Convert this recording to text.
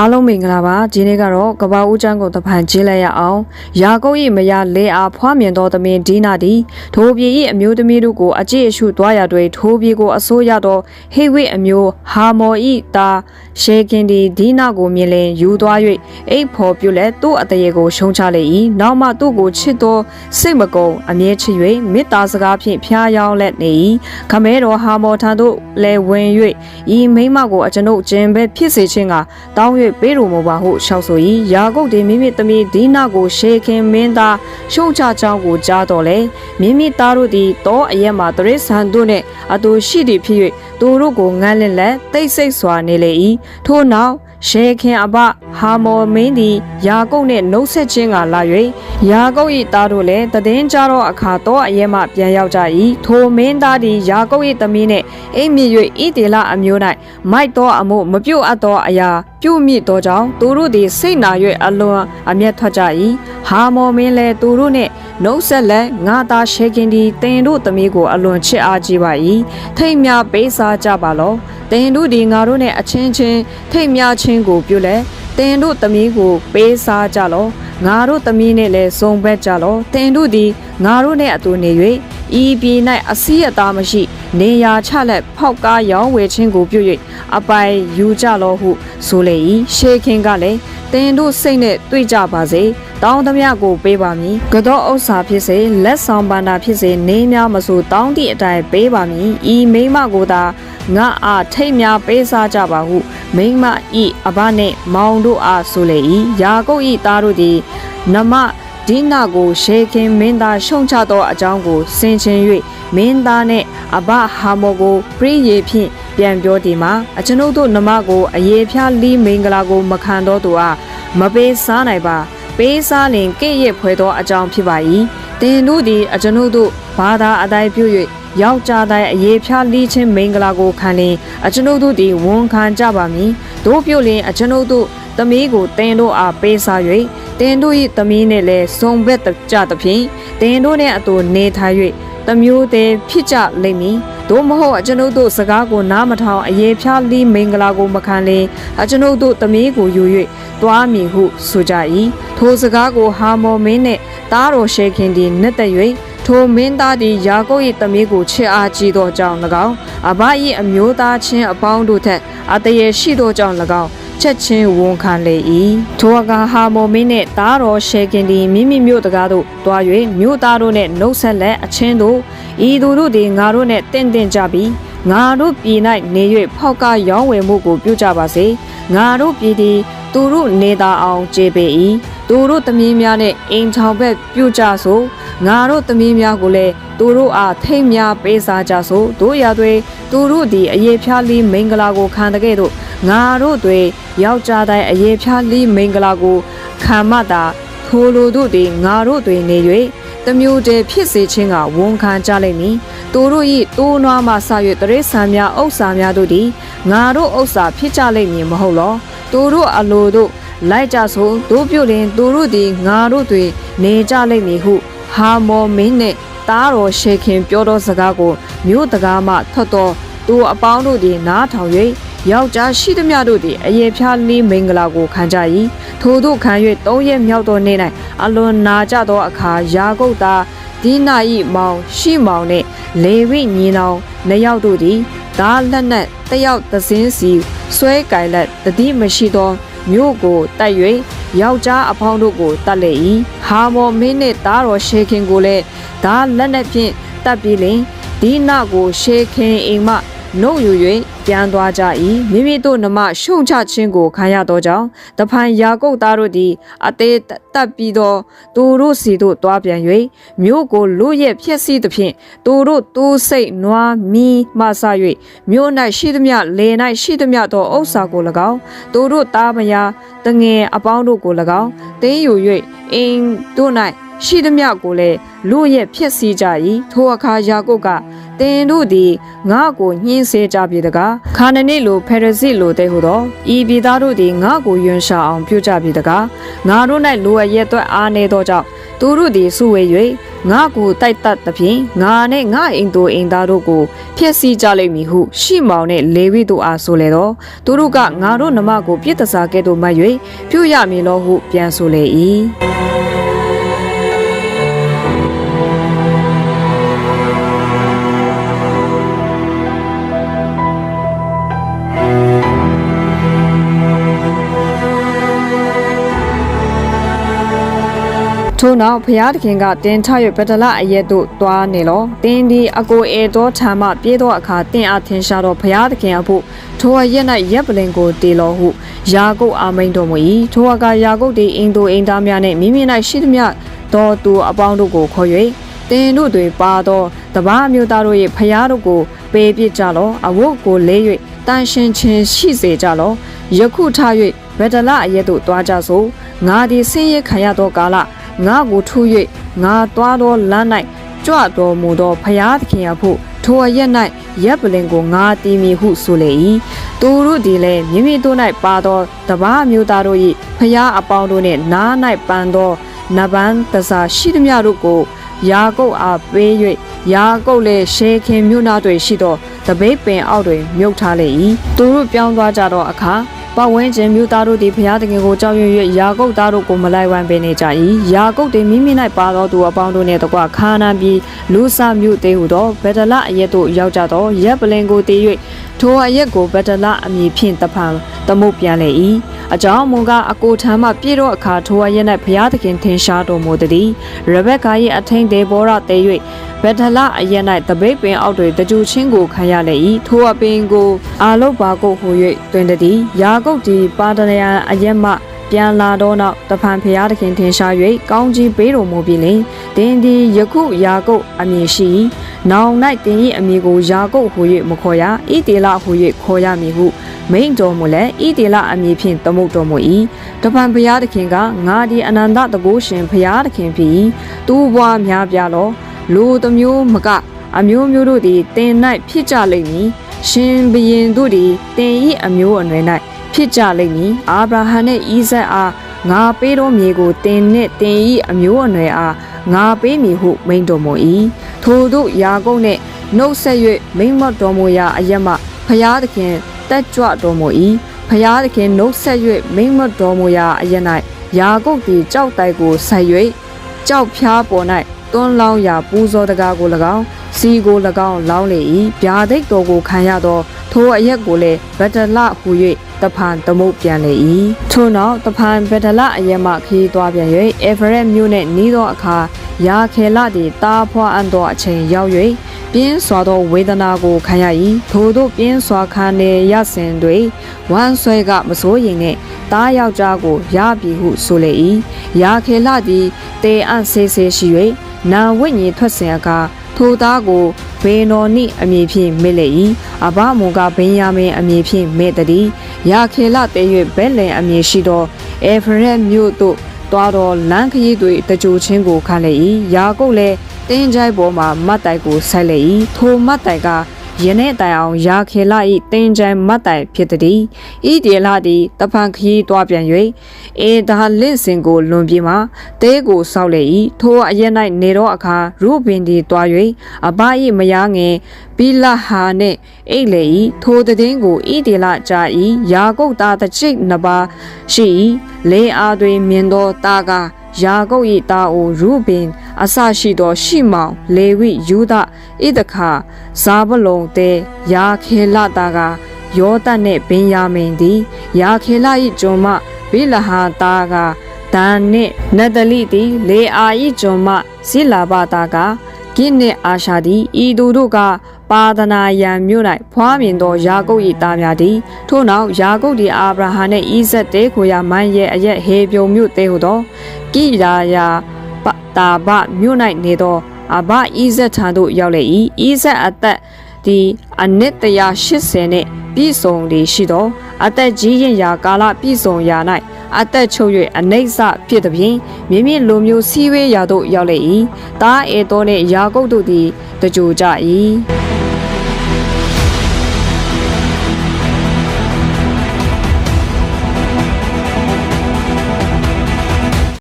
အားလုံးမင်္ဂလာပါဒီနေ့ကတော့ကဘာဦးချမ်းကိုတဖန်ကျင်းလိုက်ရအောင်ယာကုတ်၏မယားလေအားဖွားမြင်သောသမင်ဒီနာသည်ထိုပြည်၏အမျိုးသမီးတို့ကိုအကြည့်အရှုသွားရတွင်ထိုပြည်ကိုအစိုးရသောဟေဝိအမျိုးဟာမော်၏တာရှေကင်ဒီဒီနာကိုမြင်လင်ယူသွား၍အိတ်ဖော်ပြုလက်သူ့အတရေကိုရှုံချလေ၏နောက်မှသူ့ကိုချစ်သောစိတ်မကုံအမြဲချစ်၍မေတ္တာစကားဖြင့်ဖျားယောင်းလက်နေ၏ခမဲတော်ဟာမော်ထံသို့လည်းဝင်၍ဤမိမကိုအကျွန်ုပ်ကျင်ပဲဖြစ်စေခြင်းကတောင်း၍ပေးတော်မူပါဟုရှောက်ဆို၏ယာကုပ်သည်မိမိသမီးဒီနာကိုရှေခင်မင်းသားရှုံချကြောင်းကိုကြားတော်လဲမိမိသားတို့သည်တောအရက်မှတရိษံတို့နှင့်အတူရှိသည်ဖြစ်၍သူတို့ကိုငန်းလင့်လက်တိတ်ဆိတ်စွာနေလေ၏ထို့နောက်ရှေခင်အဘဟာမော်မင်းသည်ယာကုပ်နှင့်နှုတ်ဆက်ခြင်းကလာ၍ယာကုပ်၏သားတို့လည်းတည်င်းကြသောအခါတော့အရဲမှပြန်ရောက်ကြ၏ထိုမင်းသားသည်ယာကုပ်၏သမီးနှင့်အိမ်မြစ်၍ဣတေလအမျိုး၌မိုက်သောအမှုမပြုတ်အပ်သောအရာပြုမိသောကြောင့်သူတို့သည်စိတ်နာ၍အလွန်အမျက်ထွက်ကြ၏ဟာမော်မင်းလည်းသူတို့နှင့်နှုတ်ဆက်လက်ငါသားရှေခင်သည်တင်တို့သမီးကိုအလွန်ချစ်အားကြီးပါ၏ထိတ်မြပေးစားကြပါလောတင်တို့ဒီငါတို့နှင့်အချင်းချင်းထိတ်မြချင်းကိုပြုလက်တင်တို့သမီးကိုပေးစားကြလောငါတို့သမီးနှင့်လည်းစုံဘက်ကြလောတင်တို့သည်ငါတို့နှင့်အတူနေ၍ ဤပြည်၌အစည်းအသားမရှိနေရာချလက်ဖောက်ကားရောင်းဝယ်ခြင်းကိုပြု၍အပိုင်ယူကြလောဟုဆိုလေ၏ရှေခင်ကလည်းတင်တို့စိတ်နဲ့တွေ့ကြပါစေတောင်းသမျှကိုပေးပါမည်ကတော့ဥစ္စာဖြစ်စေလက်ဆောင်ပန္နာဖြစ်စေနေများမဆိုတောင်းသည့်အတိုင်းပေးပါမည်ဤမိမကိုသာငါအားထိတ်များပေးစားကြပါဟုမိမဤအဘနှင့်မောင်တို့အားဆိုလေ၏ယာကုပ်ဤသားတို့သည်နမ ဒီနာကိုရှေခင်မင်းသားရှုံချသောအကြောင်းကိုဆင်ခြင်၍မင်းသားနှင့်အဘဟာမောကိုပြည့်ရဖြင့်ပြန်ပြောသည်မှာအကျွန်ုပ်တို့နမကိုအယေဖျားလီမင်္ဂလာကိုမခံတော်သူအားမပေးစားနိုင်ပါ ပေးစားလင်ကဲ့ရဲ့ဖွယ်သောအကြောင်းဖြစ်ပါ၏တင်တို့သည်အကျွန်ုပ်တို့ဘာသာအတိုင်းပြု၍ ယောက်ျားတိုင်းအရေးဖြားလီးခြင်းမင်္ဂလာကိုခံလင်အကျွန်ုပ်တို့သည်ဝန်ခံကြပါမည်တို့ပြုလင်အကျွန်ုပ်တို့သမီးကိုတင်တို့အားပေးစား၍တင်တို့၏သမီးနှင့်လည်းစုံဘက်ကြသဖြင့်တင်တို့နှင့်အတူနေထိုင်၍တမျိုးသည်ဖြစ်ကြလိမ့်မည်သို့မဟုတ်အကျွန်ုပ်တို့စကားကိုနားမထောင်အရေးဖြားလီးမင်္ဂလာကိုမခံလင်အကျွန်ုပ်တို့သမီးကိုယူ၍တွားမည်ဟုဆိုကြ၏ထိုစကားကိုဟာမော်မင်းနှင့်တားတော်ရှေခင်သည်နှစ်သက်၍ ထိုမင်းသားသည်ယာကုပ်၏သမီးကိုချစ်အားကြီးသောကြောင့်၎င်းအဘ၏အမျိုးသားချင်းအပေါင်းတို့ထက်အတရေရှိသောကြောင့်၎င်းချက်ချင်းဝန်ခံလေ၏ထိုအခါဟာမော်မင်းနှင့်တားတော်ရှေခင်သည်မိမိမြို့တကားသို့တွား၍မြို့သားတို့နှင့်နှုတ်ဆက်လက်အချင်းတို့ဤသူတို့သည်ငါတို့နှင့်တင့်တင့်ကြပြီးငါတို့ပြည်၌နေ၍ဖောက်ကားရောင်းဝယ်မှုကိုပြုကြပါစေငါတို့ပြည်သည်သူတို့နေသာအောင်ကျေပေ၏ သူတို့သမီးများနှင့်အိမ်ချောင်ဘက်ပြုကြဆိုငါတို့သမီးများကိုလည်းသူတို့အားထိတ်များပေးစားကြဆိုတို့ရသွေသူတို့သည်အယေဖြားလီမင်္ဂလာကိုခံတဲ့ကဲ့သို့ငါတို့တွေယောက်ျားတိုင်းအယေဖြားလီမင်္ဂလာကိုခံမှသာထိုလိုတို့သည်ငါတို့တွေနေ၍တမျိုးတည်းဖြစ်စေခြင်းကဝန်ခံကြလိမ့်မည်သူတို့၏တိုးနွားမှဆ၍တရိษံများဥစ္စာများတို့သည်ငါတို့ဥစ္စာဖြစ်ကြလိမ့်မည်မဟုတ်လောသူတို့အလိုတို့ လိုက်ကြဆိုတို့ပြုလင်သူတို့သည်ငါတို့တွေနေကြလိမ့်မည်ဟု ဟာမော်မင်းနှင့်တားတော်ရှေခင်ပြောသောစကားကိုမြို့တကားမှထွက်သောသူအပေါင်းတို့သည်နားထောင်၍ယောက်ျားရှိသမျှတို့သည်အယေဖြားလီမင်္ဂလာကိုခံကြ၏ထို့သို့ခံ၍သုံးရက်မြောက်သောနေ့၌အလွန်နာကြသောအခါယာကုပ်သားဒီနာဤမောင်ရှိမောင်နှင့်လေဝိညီနောင်နှစ်ယောက်တို့သည်ဒါလက်နက်တယောက်သစင်းစီဆွဲကင်လက်တတိမရှိသော မြို့ကိုတိုက်၍ယောက်ျားအဖောင်းတို့ကိုတတ်လေ၏ဟာမော်မင်းနှင့်သားတော်ရှေခင်ကိုလည်းဒါလက်နက်ဖြင့်တတ်ပြီးလင်ဒီနာကိုရှေခင်အိမ်မှ နှုတ်ယူ၍ပြန်သွားကြ၏မိမိတို့နှမရှုံချခြင်းကိုခံရသောကြောင့်တဖန်ယာကုပ်သားတို့သည်အသေးတက်ပြီးသောသူတို့စီတို့တွားပြန်၍မြို့ကိုလူရဲ့ဖြစ်စီသဖြင့်သူတို့တူးစိတ်နွားမီးမှဆ၍မြို့၌ရှိသမျှလေ၌ရှိသမျှသောဥစ္စာကို၎င်းသူတို့သားမယားတငယ်အပေါင်းတို့ကို၎င်းတင်းယူ၍အိမ်တို့၌ရှိသမျှကိုလည်းလူရဲ့ဖြစ်စီကြ၏ထိုအခါယာကုပ်က တင်တို့သည်ငါ့ကိုညှင်းဆဲကြပြီတကားခါနနစ်လိုဖယ်ရစစ်လိုတဲ့ဟုသောဤပြည်သားတို့သည်ငါ့ကိုယွန်းရှာအောင်ပြုကြပြီတကားငါတို့၌လိုအပ်ရက်သွက်အားနေသောကြောင့်သူတို့သည်စုဝေ၍ငါကိုတိုက်တတ်သဖြင့်ငါနဲ့ငါအိမ်သူအိမ်သားတို့ကိုဖျက်ဆီးကြလိမ့်မည်ဟုရှီမောင်နှင့်လေဝိတို့အားဆိုလေတော့သူတို့ကငါတို့နမကိုပြစ်တစားကဲ့သို့မှတ်၍ပြုရမည်လောဟုပြန်ဆိုလေ၏ ထို့နောက်ဖျားသခင်ကတင်ထ၍ပတလအရက်သို့တွားနေလောတင်းဒီအကိုအေတော်ထံမှပြေးသောအခါတင်အားထင်ရှားသောဖျားသခင်အဖို့ထိုအရက်၌ရက်ပလင်ကိုတေလောဟုယာကုပ်အာမိန်တော်မူ၏ထိုအခါယာကုပ်သည်အင်သူအင်သားများနှင့်မိမိ၌ရှိသမျှသောသူအပေါင်းတို့ကိုခေါ်၍တင်တို့တွင်ပါသောတပားအမျိုးသားတို့၏ဖျားတို့ကိုပေးပြစ်ကြလောအဝတ်ကိုလေး၍တန်ရှင်ချင်းရှိစေကြလောယခုထား၍ဗဒလအရက်သို့တွားကြစို့ငါသည်ဆင်းရဲခံရသောကာလ ငါကိုထူ၍ငါသွားသောလမ်း၌ကြွတော်မူသောဖျားသခင်အဖို့ထိုအရက်၌ရက်ပလင်ကိုငါတီးမိဟုဆိုလေ၏သူတို့သည်လည်းမိမိတို့၌ပါသောတပားမျိုးသားတို့၏ဖျားအပေါင်းတို့နှင့်နား၌ပန်သောနဗန်းတစားရှိသည်များတို့ကိုယာကုပ်အားပေး၍ယာကုပ်လည်းရှေခင်မြို့နာတွင်ရှိသောတပိတ်ပင်အောက်တွင်မြုပ်ထားလေ၏သူတို့ပြောင်းသွားကြသောအခါ ပတ်ဝန်းကျင်မြို့သားတို့သည်ဘုရားသခင်ကိုကြောက်ရွံ့၍ယာကုပ်သားတို့ကိုမလိုက်ဝမ်းပင်နေကြ၏ယာကုပ်သည်မိမိ၌ပါသောသူအပေါင်းတို့နှင့်တကွခါနာပြီးလူဆမြို့သေးဟုသောဗဒလအရက်သို့ရောက်ကြသောရက်ပလင်ကိုတည်၍ ထိုအရက်ကိုဗဒလအမည်ဖြင့်တဖန်သမုတ်ပြန်လေ၏အကြောင်းမူကားအကိုထံမှပြေတော့အခါထိုအရက်၌ဘုရားသခင်ထင်ရှားတော်မူသည်ရဗက်ကာ၏အထင်းသေးဘောရတည်၍ဗဒလအရက်၌တပိတ်ပင်အောက်တွင်တကြူချင်းကိုခံရလေ၏ထိုအပင်ကိုအာလုတ်ပါကုတ်ဟူ၍တွင်သည်ယာကုပ်သည်ပါဒရယအရက်မှပြန်လာတော့နောက်တဖန်ဖျားသခင်ထင်ရှား၍ကောင်းကြီးပေးတော်မူပြီလင်တင်းသည်ယခုယာကုပ်အမည်ရှိ၏ နောင်၌တင်း၏အမည်ကိုယာကုပ်ဟူ၍မခေါ်ရဣတေလဟူ၍ခေါ်ရမည်ဟုမိန်တော်မူလဲဣတေလအမည်ဖြင့်သမုတ်တော်မူ၏တပံဘုရားသခင်ကငါဒီအနန္တတကုရှင်ဘုရားသခင်ဖြစ်၏သူ့ဘွားများပြလောလူတစ်မျိုးမကအမျိုးမျိုးတို့သည်တင်၌ဖြစ်ကြလိမ့်မည်ရှင်ဘရင်တို့သည်တင်၏အမျိုးအနွယ်၌ဖြစ်ကြလိမ့်မည်အာဗြဟံနှင့်ဣဇက်အားငါပေးသောမြေကိုတင်နှင့်တင်၏အမျိုးအနွယ်အား ငါပေးမည်ဟုမိန်တော်မူ၏ထို့သို့ယာကုပ်နှင့်နှုတ်ဆက်၍မိန်မတ်တော်မူရာအရက်မှဖျားသခင်တက်ကြွတော်မူ၏ဖျားသခင်နှုတ်ဆက်၍မိမ့်မတ်တော်မူရာအရ၌ယာကုပ်သည်ကြောက်တိုက်ကိုဆက်၍ကြောက်ဖျားပေါ်၌ တွန်းလောင်းရာပူဇော်တကားကို၎င်းစီကို၎င်းလောင်းလေ၏ဗျာဒိတ်တော်ကိုခံရသောထိုအရက်ကိုလည်းဗတလဟူ၍တဖန်သမုတ်ပြန်လေ၏ထို့နောက်တဖန်ဗတလအရက်မှခီးသွားပြန်၍အေဗရက်မြို့နှင့်နီးသောအခါယာခေလသည်တားဖွာအံ့သောအချိန်ရောက်၍ပြင်းစွာသောဝေဒနာကိုခံရ၏ထို့သောပြင်းစွာခံနေရစဉ်တွင်ဝမ်းဆွဲကမစိုးရင်နှင့်တားယောက်ျားကိုရပြီဟုဆိုလေ၏ယာခေလသည်တေအံ့ဆေးဆေးရှိ၍ နာဝိညာဉ်ထွက်စဉ်အခါထိုသားကိုဘေနော်နိအမည်ဖြင့်မေ့လေ၏အဘမူကဘင်ယာမင်အမည်ဖြင့်မေ့သည်ယာခေလတဲ၍ဘဲလင်အမည်ရှိသောအေဖရက်မြို့သို့သွားတော့လမ်းခရီးတွေတကြိုချင်းကိုခံလေ၏ယာကုပ်လည်းတင်းကြိုက်ပေါ်မှာမတ်တိုင်ကိုဆက်လေ၏ထိုမတ်တိုင်က ယနေ့တိုင်အောင်ရာခေလ၏တင်းကြိုင်မတ်တိုင်ဖြစ်သည်ဤဒီလာသည်တဖန်ခရီးတွားပြန်၍အေဒါလင့်စင်ကိုလွန်ပြေမှတဲကိုဆောက်လေ၏ထိုအရက်၌နေတော့အခါရုဘင်သည်တွား၍အဘ၏မယားငယ်ဘီလာဟာနှင့်အိတ်လေ၏ထိုတည်င်းကိုဤဒီလာကြာ၏ယာကုပ်သားတစ်ချိတ်နှစ်ပါးရှိ၏လေအားတွင်မြင်သောတာကား ယာကုပ်၏တာအိုရုဘင် အစရှိသော ရှိမောင်လေဝိယူဒဣဒခာဇာဗလုံတဲယာခေလတာကယောသတ်နှင့်ဘင်ယာမင်သည်ယာခေလ၏ကျွန်မဘိလဟာတာကဒန်နှင့်နတလိသည်လေအာ၏ကျွန်မဇိလာဘတာကကိနှင့်အာရှာသည်ဤသူတို့က ပါဒနာယံမြို့၌ဖွားမြင်သောယာကုပ်၏သားများသည်ထို့နောက်ယာကုပ်သည်အာဗြဟံနှင့်ဣဇက်တဲကိုရာမန်ရဲ့အရက်ဟေပြုံမြို့တဲဟုသောကိရာယာပတာဘမြို့၌နေသောအဘဣဇက်ထံသို့ရောက်လေ၏ဣဇက်အသက်သည်အနှစ်180နှင့်ပြည့်စုံလေရှိသောအသက်ကြီးရင်ရာကာလပြည့်စုံရာ၌အသက်ချုပ်၍အနိစ္စဖြစ်သည်ဖြင့်မြင်းမြင့်လိုမျိုးစီးဝေးရာသို့ရောက်လေ၏တားအေတော်နှင့်ယာကုပ်တို့သည်တကြိုကြ၏